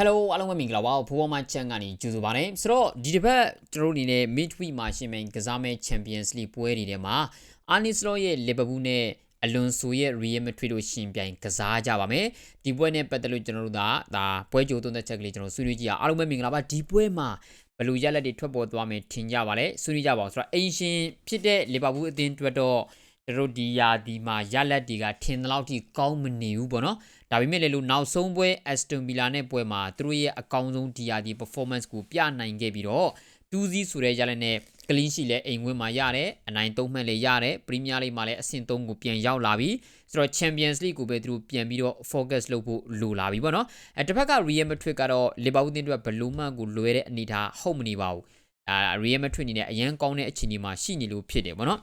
Hello အားလုံးပဲမင်္ဂလာပါဖိုးပေါ်မှာချန်ကနေကြိုဆိုပါရစေဆိုတော့ဒီတစ်ပတ်ကျွန်တော်တို့အနေနဲ့ midweek မှာရှင်မယ်ကစားမဲ့ Champions League ပွဲတွေထဲမှာ Arne Slot ရဲ့ Liverpool နဲ့အလွန်ဆိုရဲ့ Real Madrid တို့ရှင်ပြိုင်ကစားကြပါမယ်ဒီပွဲနဲ့ပတ်သက်လို့ကျွန်တော်တို့ကဒါပွဲကြိုသုံးသက်ချက်ကလေးကျွန်တော်ဆွေးနွေးကြည့်အောင်အားလုံးပဲမင်္ဂလာပါဒီပွဲမှာဘယ်လိုရက်လက်တွေထွက်ပေါ်သွားမယ်ထင်ကြပါလဲဆွေးနွေးကြပါအောင်ဆိုတော့အင်ရှင်ဖြစ်တဲ့ Liverpool အသင်းအတွက်တော့ ကျွန်တော်ဒီယာဒီမှာရက်လက်တွေကထင်တဲ့လောက်ထိကောင်းမနေဘူးပေါ့နော်ဒါပေမဲ့လည်းလို့နောက်ဆုံးပွဲ Aston Villa နဲ့ပွဲမှာသူတို့ရဲ့အကောင်းဆုံးဒီယာဒီ performance ကိုပြနိုင်ခဲ့ပြီးတော့2-0ဆိုတဲ့ရက်လက်နဲ့ကလင်းရှိလဲအိမ်ဝင်မှာရတယ်အနိုင်3မှတ်လည်းရတယ်ပရီးမီးယားလိမှာလည်းအဆင့်3ကိုပြန်ရောက်လာပြီဆိုတော့ Champions League ကိုပဲသူတို့ပြန်ပြီးတော့ focus လုပ်ဖို့လိုလာပြီပေါ့နော်အဲတစ်ဖက်က Real Madrid ကတော့ Liverpool တင်းအတွက်ဘလူးမန်ကိုလွဲတဲ့အနေထားဟုတ်မနေပါဘူးအာ Real Madrid အနေနဲ့အရန်ကောင်းတဲ့အခြေအနေမှာရှိနေလို့ဖြစ်တယ်ပေါ့နော်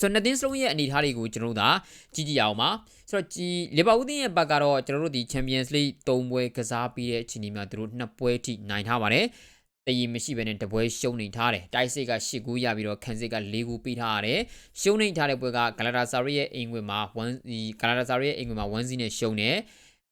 ဆိုတော့နှစ်သင်းစလုံးရဲ့အနေအထားတွေကိုကျွန်တော်တို့ဒါကြည့်ကြည့်အောင်ပါဆိုတော့ဒီလီဗာပူးသင်းရဲ့ဘက်ကတော့ကျွန်တော်တို့ဒီ Champions League ၃ပွဲကစားပြီးတဲ့အခြေအနေမှာသူတို့နှစ်ပွဲထိနိုင်ထားပါတယ်တည်မရှိဘဲနဲ့တပွဲရှုံးနေထားတယ်တိုက်စစ်က၈ဂိုးရပြီးတော့ခန်းစစ်က၄ဂိုးပေးထားရတယ်ရှုံးနေထားတဲ့ပွဲကဂလာတာဆာရီရဲ့အိမ်ဝင်မှာ1ဒီဂလာတာဆာရီရဲ့အိမ်ဝင်မှာ1စီနဲ့ရှုံးတယ်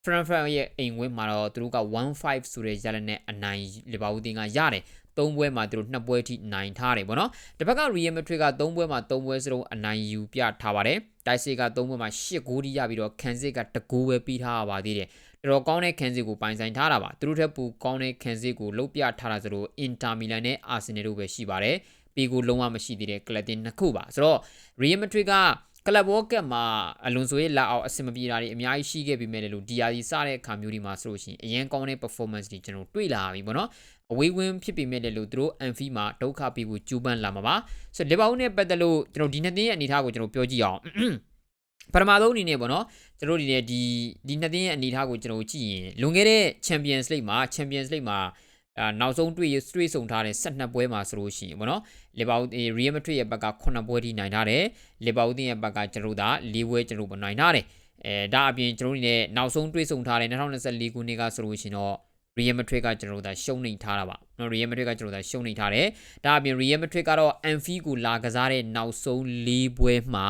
ဖရန်ဖရန်ရဲ့အိမ်ဝင်မှာတော့သူတို့က1-5ဆိုတဲ့ရလနဲ့အနိုင်လီဗာပူးသင်းကရတယ် ၃ပွဲမှာသူတို့နှစ်ပွဲထိနိုင်ထားတယ်ပေါ့နော်တစ်ဖက်က Real Madrid က၃ပွဲမှာ၃ပွဲစလုံးအနိုင်ယူပြထားပါတယ်တိုက်စစ်က၃ပွဲမှာ၈ဂိုးထိရပြီးတော့ခန်းစစ်ကတကူပဲပြီးထားပါသေးတယ်တော်တော်ကောင်းတဲ့ခန်းစစ်ကိုပိုင်ဆိုင်ထားတာပါသူတို့ထက်ပိုကောင်းတဲ့ခန်းစစ်ကိုလုတ်ပြထားတာဆိုတော့ Inter Milan နဲ့ Arsenal တို့ပဲရှိပါတယ်ပြီးကိုလုံးဝမရှိသေးတဲ့ကလပ်တင်နှစ်ခုပါဆိုတော့ Real Madrid က ကလပ်ဘောကက်မှာအလွန်ဆိုရဲ့လက်အောက်အဆင်မပြေတာတွေအများကြီးရှိခဲ့ပြီးမဲ့လို့ DRC စတဲ့အခါမျိုးဒီမှာဆိုလို့ရှိရင်အရင်ကောင်းတဲ့ performance တွေကျွန်တော်တွေ့လာပြီပေါ့နော်အဝေးဝင်းဖြစ်ပေမဲ့လည်းလို့သူတို့ Anfi မှာဒုက္ခပေးဖို့ကြိုးပမ်းလာမှာပါဆိုတော့လီဗာပူးနဲ့ပတ်သက်လို့ကျွန်တော်ဒီနှစ်သင်းရဲ့အနေအထားကိုကျွန်တော်ပြောကြည့်အောင်ပထမဆုံးအနေနဲ့ပေါ့နော်ကျွန်တော်ဒီနေ့ဒီဒီနှစ်သင်းရဲ့အနေအထားကိုကျွန်တော်ကြည့်ရင်လွန်ခဲ့တဲ့ Champions League မှာ Champions League မှာအာ နောက်ဆုံးတွေ့တွေ့ဆုံထားတဲ့12ပွဲမှာဆိုလို့ရှိရင်ပေါ့နော်လီဗာပူးရီယယ်မက်ဒရစ်ရဲ့ဘက်က9ပွဲထိနိုင်ထားတယ်လီဗာပူးရဲ့ဘက်ကကျွန်တော်တို့က4ပွဲကျွန်တော်တို့နိုင်ထားတယ်အဲဒါအပြင်ကျွန်တော်တို့နေနောက်ဆုံးတွေ့ဆုံထားတဲ့2024ခုနှစ်ကဆိုလို့ရှိရင်တော့ Real Madrid ကကျွန်တော်တို့ဒါရှုံးနေထားတာပါနော် Real Madrid ကကျွန်တော်တို့ဒါရှုံးနေထားတယ်ဒါအပြင် Real Madrid ကတော့ Anfield ကိုလာကစားတဲ့နောက်ဆုံး၄ပွဲမှာ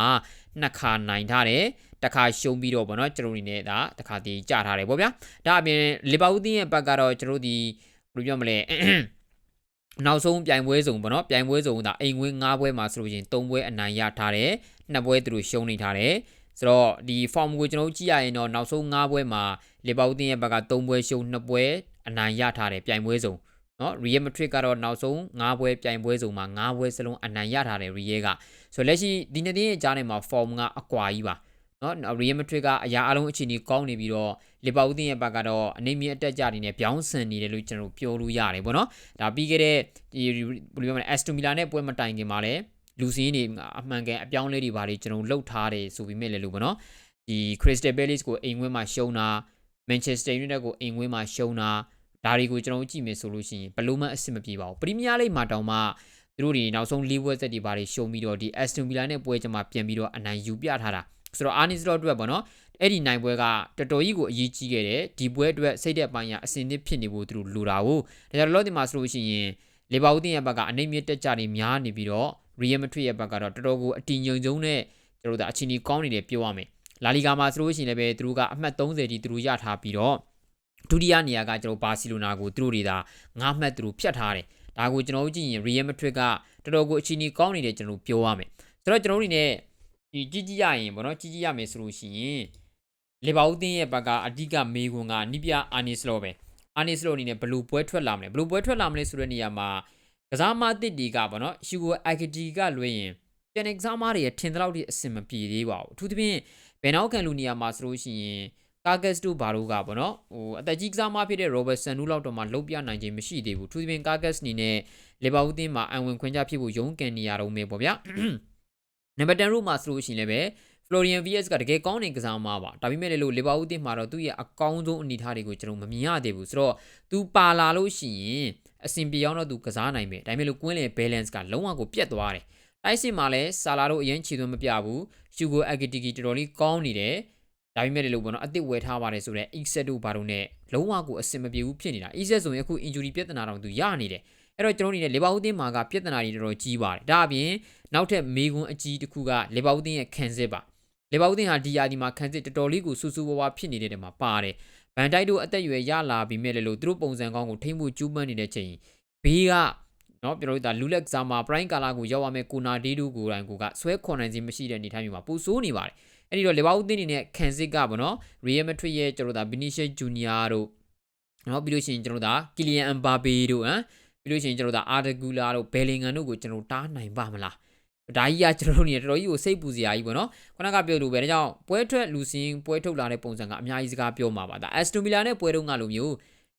နှစ်ခါနိုင်ထားတယ်တခါရှုံးပြီးတော့ဗောနော်ကျွန်တော်တို့နေဒါတခါတည်းကြထားတယ်ဗောဗျာဒါအပြင်လီဗာပူးတင်းရဲ့ဘက်ကတော့ကျွန်တော်တို့ဒီ ဘယ်လိုပြောမလဲနောက်ဆုံးပြိုင်ပွဲစုံပေါ့နော်ပြိုင်ပွဲစုံဒါအိမ်ဝင်း၅ပွဲမှာဆိုလို့ရှိရင်၃ပွဲအနိုင်ရထားတယ်နှစ်ပွဲသူတို့ရှုံးနေထားတယ်ဆိုတော့ဒီ form ကိုကျွန်တော်ကြည့်ရရင်တော့နောက်ဆုံး၅ပွဲမှာလီဗာပူးတင်းရဲ့ဘက်က၃ပွဲရှုံး2ပွဲအနိုင်ရထားတယ်ပြိုင်ပွဲစုံနော် Real Madrid ကတော့နောက်ဆုံး၅ပွဲပြိုင်ပွဲစုံမှာ၅ပွဲစလုံးအနိုင်ရထားတယ် Real ကဆိုလက်ရှိဒီနှစ်သင်းရဲ့ကြားထဲမှာ form ကအကွာကြီးပါ နော် Real Madrid ကအရာအလုံးအခြေအနေကောင်းနေပြီးတော့လီဗာပူးတင်းရဲ့ဘက်ကတော့အနေမြင့်အတက်ကြနေနဲ့ပြောင်းဆန်နေတယ်လို့ကျွန်တော်ပြောလို့ရတယ်ပေါ့နော်ဒါပြီးခဲ့တဲ့ဒီဘယ်လိုပြောမလဲ Aston Villa နဲ့ပွဲမတိုင်ခင်မှာလည်းလူစင်းတွေအမှန်ကန်အပြောင်းလဲတွေဘာတွေကျွန်တော်လှုပ်ထားတယ်ဆိုပြီးမြဲလေလို့ပေါ့နော်ဒီ Crystal Palace ကိုအိမ်ဝင်းမှာရှုံးတာ Manchester United ကိုအိမ်ဝင်းမှာရှုံးတာဒါတွေကိုကျွန်တော်ကြည့်မယ်ဆိုလို့ရှိရင်ဘလို့မှအဆင်မပြေပါဘူးပရီးမီးယားလိမှာတောင်မှသူတို့တွေနောက်ဆုံး၄ဘွဲဆက်တွေဘာတွေရှုံးပြီးတော့ဒီ Aston Villa နဲ့ပွဲကြမှာပြန်ပြီးတော့အနိုင်ယူပြထားတာ ဆိုတော့ Arne Slot အတွက်ပေါ့နော်အဲ့ဒီနိုင်ပွဲကတော်တော်ကြီးကိုအရေးကြီးခဲ့တယ်ဒီပွဲအတွက်စိတ်သက်ပိုင်းရအစင်သစ်ဖြစ်နေဖို့သူတို့လိုတာကိုဒါကြောင့်လောဒီမှာဆိုလို့ရှိရင်လေဘာဦးတင်ရဲ့ဘက်ကအနိုင်မြင့်တက်ကြနေများနေပြီးတော့ Real Madrid ရဲ့ဘက်ကတော့တော်တော်ကိုအတီငုံကျုံနဲ့ကျွန်တော်တို့အချင်းကြီးကောင်းနေတယ်ပြောရမယ်လာလီဂါမှာဆိုလို့ရှိရင်လည်းပဲသူတို့ကအမှတ်30တီသူတို့ရထားပြီးတော့ဒုတိယနေရာကကျွန်တော်ဘာစီလိုနာကိုသူတို့တွေဒါ9မှတ်သူတို့ဖြတ်ထားတယ်ဒါကိုကျွန်တော်တို့ကြည့်ရင် Real Madrid ကတော်တော်ကိုအချင်းကြီးကောင်းနေတယ်ကျွန်တော်ပြောရမယ်ဆိုတော့ကျွန်တော်တို့နေ ဒီကြည့်ကြည့်ရရင်ဗောနော်ကြည့်ကြည့်ရမယ်ဆိုလို့ရှိရင်လေဘာဦးတင်းရဲ့ဘက်ကအဓိကမေးခွန်းကနိပြအာနီစလောပဲအာနီစလောအနေနဲ့ဘလူပွဲထွက်လာမလဲဘလူပွဲထွက်လာမလဲဆိုတဲ့နေရာမှာကစားမတစ်တီကဗောနော်ရှူကိုအကတီကလွှဲရင်ပြန်ကစားမတွေထင်တဲ့လောက်ထိအဆင်မပြေသေးပါဘူးအထူးသဖြင့်ဘယ်နောက်ခံလူနေရာမှာဆိုလို့ရှိရင်ကာဂက်စ်တို့ဘာတို့ကပေါ့နော်ဟိုအသက်ကြီးကစားမဖြစ်တဲ့ Robert Sanu လောက်တော့မှလုတ်ပြနိုင်ခြင်းမရှိသေးဘူးသူပြင်ကာဂက်စ်အနေနဲ့လီဗာပူးတင်းမှာအံဝင်ခွင့်ကြဖြစ်ဖို့ရုန်းကန်နေရတော့မယ်ပေါ့ဗျာ နံပါတ်10ရုမှာဆိုလို့ရှိရင်လည်းပဲ Florian VS ကတကယ်ကောင်းတဲ့ကစားမပါဒါပေမဲ့လည်းလို့လီဗာပူးတင်းမှာတော့သူ့ရဲ့အကောင်းဆုံးအနေအထားတွေကိုကျွန်တော်မမြင်ရသေးဘူးဆိုတော့သူပါလာလို့ရှိရင်အဆင်ပြေအောင်တော့သူကစားနိုင်မယ်ဒါပေမဲ့လို့ကွင်းလေ balance ကလုံးဝကိုပြတ်သွားတယ်တိုက်စစ်မှာလည်းဆာလာတို့အရင်ခြေသွင်းမပြဘူးရှူဂိုအဂီတီကီတော်တော်လေးကောင်းနေတယ်ဒါပေမဲ့လည်းလို့ပေါ့နော်အစ်စ်ဝယ်ထားပါတယ်ဆိုတော့ Exet တို့ဘာတို့ ਨੇ လုံးဝကိုအဆင်မပြေဘူးဖြစ်နေတာ Exet ဆိုရင်အခု injury ပြဿနာတော့သူရနေတယ် အဲ့တော့ကျွန်တော်အနေနဲ့လေဘာဦးတင်းမှာကပြဿနာတွေတော်တော်ကြီးပါတယ်ဒါအပြင်နောက်ထပ်မေကွန်းအကြီးတစ်ခုကလေဘာဦးတင်းရဲ့ခံစစ်ပါလေဘာဦးတင်းဟာဒီယာဒီမှာခံစစ်တော်တော်လေးကိုစူးစူးဝါးဝါဖြစ်နေတဲ့နေရာမှာပါတယ်ဗန်တိုက်တို့အသက်အရွယ်ရလာပြီးမဲ့လေလို့သူတို့ပုံစံကောင်းကိုထိမ့်မှုကျူးပန်းနေတဲ့ချိန်ဘေးကနော်ပြောလို့ဒါလူလက်ကစားမှာပရိုင်းကာလာကိုရောက်ရမယ်ကိုနာဒေးဒူကိုတိုင်ကိုကဆွဲခွန်နိုင်ခြင်းမရှိတဲ့အနေအထားမျိုးမှာပူဆိုးနေပါတယ်အဲ့ဒီတော့လေဘာဦးတင်းနေနဲ့ခံစစ်ကပေါ့နော် Real Madrid ရဲ့ကျွန်တော်တို့ဒါ Vinicius Junior တို့နော်ပြီးလို့ရှိရင်ကျွန်တော်တို့ဒါ Kylian Mbappe တို့ဟမ် ပြီးလို့ရှိရင်ကျွန်တော်တို့ဒါ Arda Güler တို့ Bellingham တို့ကိုကျွန်တော်တားနိုင်ပါမလားဒါကြီးကကျွန်တော်တို့နေတော်တော်ကြီးကိုစိတ်ပူစရာကြီးပေါ့နော်ခုနကပြောလို့ပဲဒါကြောင့်ပွဲထွက်လူစင်းပွဲထုတ်လာတဲ့ပုံစံကအများကြီးစကားပြောမှာပါဒါ Aston Villa နဲ့ပွဲတုန်းကလိုမျိုး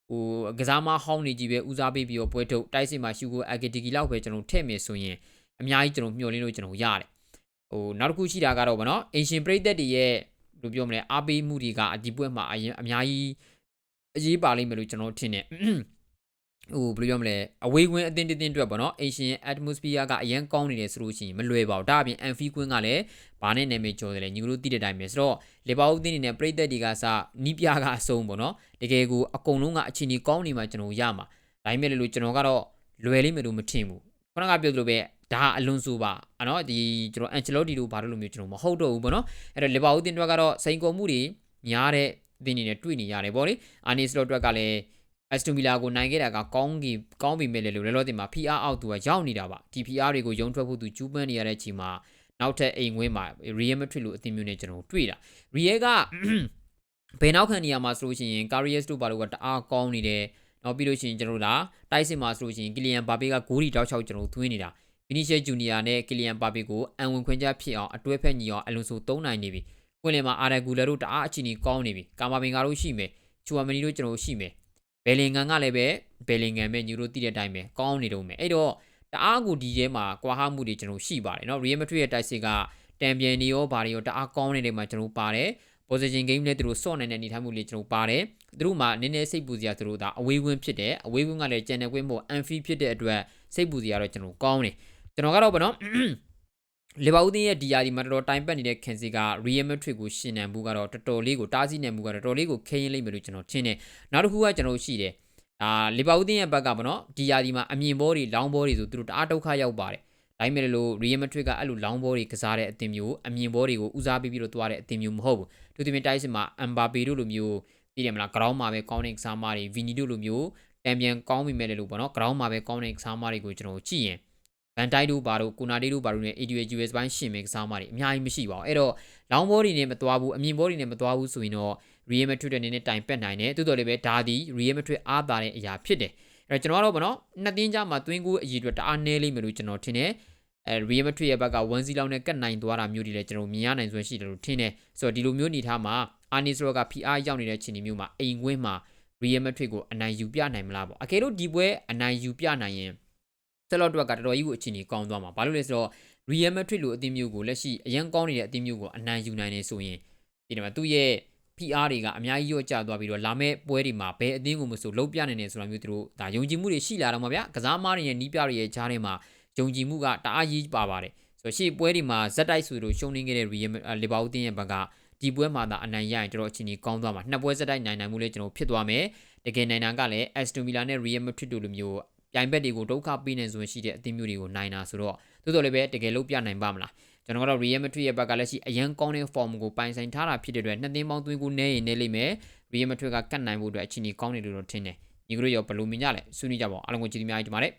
ဟိုကစားမဟောင်းနေကြီးပဲဦးစားပေးပြီးတော့ပွဲထုတ်တိုက်စစ်မှာရှူကိုအဂတီကီလောက်ပဲကျွန်တော်ထည့်မယ်ဆိုရင်အများကြီးကျွန်တော်မျှော်လင့်လို့ကျွန်တော်ရတယ်ဟိုနောက်တစ်ခုရှိတာကတော့ဗောနော်အင်ရှင်ပရိသတ်တွေရဲ့ဘယ်လိုပြောမလဲအားပေးမှုတွေကအဒီပွဲမှာအရင်အများကြီးအရေးပါလိမ့်မယ်လို့ကျွန်တော်ထင်တယ် ဟိုဘယ်လိုပြောမလဲအဝေးကွင်းအတင်းတင်းအတွက်ပေါ့နော် Asian atmosphere ကအရန်ကောင်းနေတယ်ဆိုလို့ရှိရင်မလွယ်ပါဘူးဒါအပြင် Amphi ကွင်းကလည်းဘာနဲ့နာမည်ကျော်တယ်လဲညီတို့သိတဲ့အတိုင်းပဲဆိုတော့လေပါဦးတင်းနေနဲ့ပြည်သက်တွေကစနီးပြကအဆုံးပေါ့နော်တကယ်ကိုအကုန်လုံးကအချိန်ကြီးကောင်းနေမှကျွန်တော်ရမှာဒါပေမဲ့လို့ကျွန်တော်ကတော့လွယ်လိမ့်မယ်လို့မထင်ဘူးခုနကပြောသလိုပဲဒါအလွန်ဆိုပါအနော်ဒီကျွန်တော်အန်ချယ်လော့တီတို့ဘာလို့လိုမျိုးကျွန်တော်မဟုတ်တော့ဘူးပေါ့နော်အဲ့တော့လေပါဦးတင်းတွေကတော့စိန်ခေါ်မှုတွေများတဲ့အသင်းတွေနဲ့တွေ့နေရတယ်ပေါ့လေအာနီစလော့အတွက်ကလည်း အက်စတိုမီလာကိုနိုင်ခဲ့တာကကောင်းကြီးကောင်းပြီမဲ့လေလို့လောလောတင်မှာ PR အောက်သူကရောက်နေတာပါဒီ PR တွေကိုရုံထွက်ဖို့သူကျူးပန်းနေရတဲ့အချိန်မှာနောက်ထပ်အိမ်ဝင်းမှာ Real Madrid လို့အသင်းမျိုးနဲ့ကျွန်တော်တွေ့တာ Real ကဘယ်နောက်ခံနေရာမှာဆိုလို့ရှိရင် Carriers တို့ဘာလို့ကတအားကောင်းနေတယ်နောက်ပြီးလို့ရှိရင်ကျွန်တော်တို့ဒါတိုက်စစ်မှာဆိုလို့ရှိရင် Kylian Mbappe ကဂိုးရီတောက်ချောက်ကျွန်တော်သွင်းနေတာ Vinicius Junior နဲ့ Kylian Mbappe ကိုအံဝင်ခွင့်ချက်ဖြစ်အောင်အတွဲဖက်ညီအောင်အလွန်ဆိုသုံးနိုင်နေပြီ။ကွင်းလယ်မှာ Arda Güler တို့တအားအချီနီကောင်းနေပြီ။ကာမာဘင်ကာတို့ရှိမယ်။ချူဝါမနီတို့ကျွန်တော်ရှိမယ်။ ဘယ်လင်ဂန်ကလည်းပဲဘယ်လင်ဂန်ပဲညီတို့သိတဲ့အတိုင်းပဲကောင်းနေတော့မယ်။အဲ့တော့တအားကိုဒီထဲမှာကွာဟမှုတွေကျွန်တော်ရှိပါတယ်နော်။ Real Madrid ရဲ့တိုက်စစ်ကတံပြန်နေရောဘာတွေရောတအားကောင်းနေတဲ့မှာကျွန်တော်ပါတယ်။ position game လည်းသူတို့စော့နိုင်တဲ့အနေအထားမျိုးလေးကျွန်တော်ပါတယ်။သူတို့မှာနည်းနည်းစိတ်ပူစရာသူတို့ဒါအဝေးဝင်းဖြစ်တယ်။အဝေးဝင်းကလည်းကျန်တဲ့ကွင်းမို့ Anfi ဖြစ်တဲ့အတွက်စိတ်ပူစရာတော့ကျွန်တော်ကောင်းတယ်။ကျွန်တော်ကတော့ဗောနော် လီဗာပူးသင်းရဲ့ဒီယာဒီမှာတော်တော်တိုင်ပတ်နေတဲ့ခင်စီက Real Madrid ကိုရှင်နံမှုကတော့တော်တော်လေးကိုတားဆီးနေမှုကတော့တော်တော်လေးကိုခဲရင်လိမ့်မယ်လို့ကျွန်တော်ထင်တယ်။နောက်တစ်ခုကကျွန်တော်ရှိတယ်။အာလီဗာပူးသင်းရဲ့ဘက်ကဗောနော်ဒီယာဒီမှာအမြင်ဘောတွေလောင်းဘောတွေဆိုသူတို့တအားဒုက္ခရောက်ပါတယ်။ဒါပေမဲ့လို့ Real Madrid ကအဲ့လိုလောင်းဘောတွေကစားတဲ့အသင်းမျိုးအမြင်ဘောတွေကိုဦးစားပေးပြီးတော့တွားတဲ့အသင်းမျိုးမဟုတ်ဘူး။သူတင်တိုက်စစ်မှာ Mbappe တို့လိုမျိုးသိတယ်မလား ground မှာပဲကောင်းတဲ့ကစားမတွေ Vini တို့လိုမျိုးတံပြန်ကောင်းပြီမဲ့လို့ဗောနော် ground မှာပဲကောင်းတဲ့ကစားမတွေကိုကျွန်တော်ကြည့်ရင်ဗ န်တိုက်တို့ဘာတို့ကိုနာဒေတို့ဘာတို့ ਨੇ ADU US ဘိုင်းရှင်မဲ့ကစားမတွေအများကြီးမရှိပါဘူးအဲ့တော့လောင်းဘောတွေနဲ့မသွားဘူးအမြင်ဘောတွေနဲ့မသွားဘူးဆိုရင်တော့ Real Madrid တဲ့နေနဲ့တိုင်ပက်နိုင်တယ်တိုးတော်လည်းပဲဒါသည် Real Madrid အားသာတဲ့အရာဖြစ်တယ်အဲ့တော့ကျွန်တော်ကတော့ဗောနော်နှစ်သင်းကြားမှာသွင်းကူးအရေးအတွက်တအားနည်းလိမ့်မယ်လို့ကျွန်တော်ထင်တယ်အဲ Real Madrid ရဲ့ဘက်က1 0လောက်နဲ့ကတ်နိုင်သွားတာမျိုးတွေလည်းကျွန်တော်မြင်ရနိုင်စွမ်းရှိတယ်လို့ထင်တယ်ဆိုတော့ဒီလိုမျိုးအနေထားမှာ Arnis Rock က PR ရောက်နေတဲ့ချိန်မျိုးမှာအိမ်ဝင်းမှာ Real Madrid ကိုအနိုင်ယူပြနိုင်မလားပေါ့အကယ်လို့ဒီပွဲအနိုင်ယူပြနိုင်ရင် ဆက်လော့အတွက်ကတော်တော်ကြီးကိုအခြေအနေကောင်းသွားမှာဘာလို့လဲဆိုတော့ Real Madrid လိုအသင်းမျိုးကိုလက်ရှိအရန်ကောင်းနေတဲ့အသင်းမျိုးကိုအနိုင်ယူနိုင်နေဆိုရင်ဒီမှာသူ့ရဲ့ PR တွေကအများကြီးရော့ကျသွားပြီးတော့လာမဲ့ပွဲတွေမှာဘယ်အသင်းကိုမဆိုလုံးပြနိုင်နေဆိုတာမျိုးသူတို့ဒါယုံကြည်မှုတွေရှိလာတော့မှာဗျကစားမားတွေရဲ့နီးပြတွေရဲ့ကြားထဲမှာယုံကြည်မှုကတအားကြီးပါပါတယ်ဆိုတော့ရှေ့ပွဲတွေမှာဇက်တိုက်ဆိုလို့ရှုံးနေခဲ့တဲ့ Real လီဗာပူးတင်းရဲ့ဘက်ကဒီပွဲမှာသာအနိုင်ရရင်တော်တော်အချိန်ကြီးကောင်းသွားမှာနှစ်ပွဲဇက်တိုက်နိုင်နိုင်မှုလေးကျွန်တော်ဖြစ်သွားမယ်တကယ်နိုင်တာကလည်း Aston Villa နဲ့ Real Madrid တို့လိုမျိုး ပြိုင်ဘက်တွေကိုဒုက္ခပေးနေဆိုရင်ရှိတဲ့အသင်းမျိုးတွေကိုနိုင်တာဆိုတော့သို့တော်လည်းပဲတကယ်လို့ပြနိုင်ပါမလားကျွန်တော်ကတော့ Real Madrid ရဲ့ဘက်ကလည်းရှိအရန်ကောင်းတဲ့ form ကိုပိုင်ဆိုင်ထားတာဖြစ်တဲ့အတွက်နှစ်သင်းပေါင်းသွင်းကိုနေရင်နေလိမ့်မယ် Real Madrid ကကတ်နိုင်ဖို့အတွက်အချိန်ကြီးကောင်းတယ်လို့တော့ထင်တယ်ညီကတို့ရောဘယ်လိုမြင်ကြလဲဆွေးနွေးကြပါဦးအားလုံးကိုကြည့်ပြီးများကြီးဒီမှာလေ